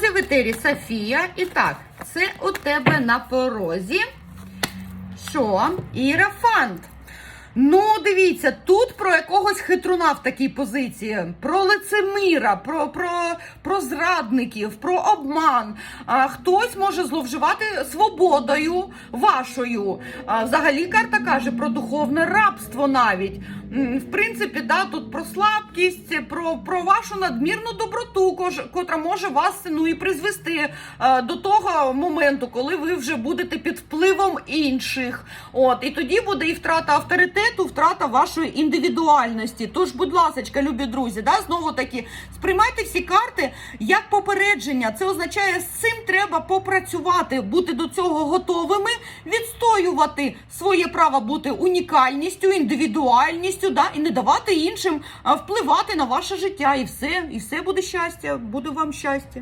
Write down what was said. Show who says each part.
Speaker 1: Це в етері Софія. І так, це у тебе на порозі. Що? Ірафант. Ну, дивіться, тут про якогось хитруна в такій позиції, про лицемира, про, про, про зрадників, про обман. А, хтось може зловживати свободою вашою. А, взагалі карта каже про духовне рабство навіть. В принципі, да, тут про слабкість, про, про вашу надмірну доброту, котра може вас ну, і призвести е, до того моменту, коли ви вже будете під впливом інших. От, і тоді буде і втрата авторитету, втрата вашої індивідуальності. Тож, будь ласка, любі друзі, да, знову таки сприймайте всі карти як попередження. Це означає, з цим треба попрацювати, бути до цього готовими, відстоювати своє право бути унікальністю, індивідуальністю, да, і не давати іншим впливати на ваше життя. І все, і все буде щастя, буде вам щастя.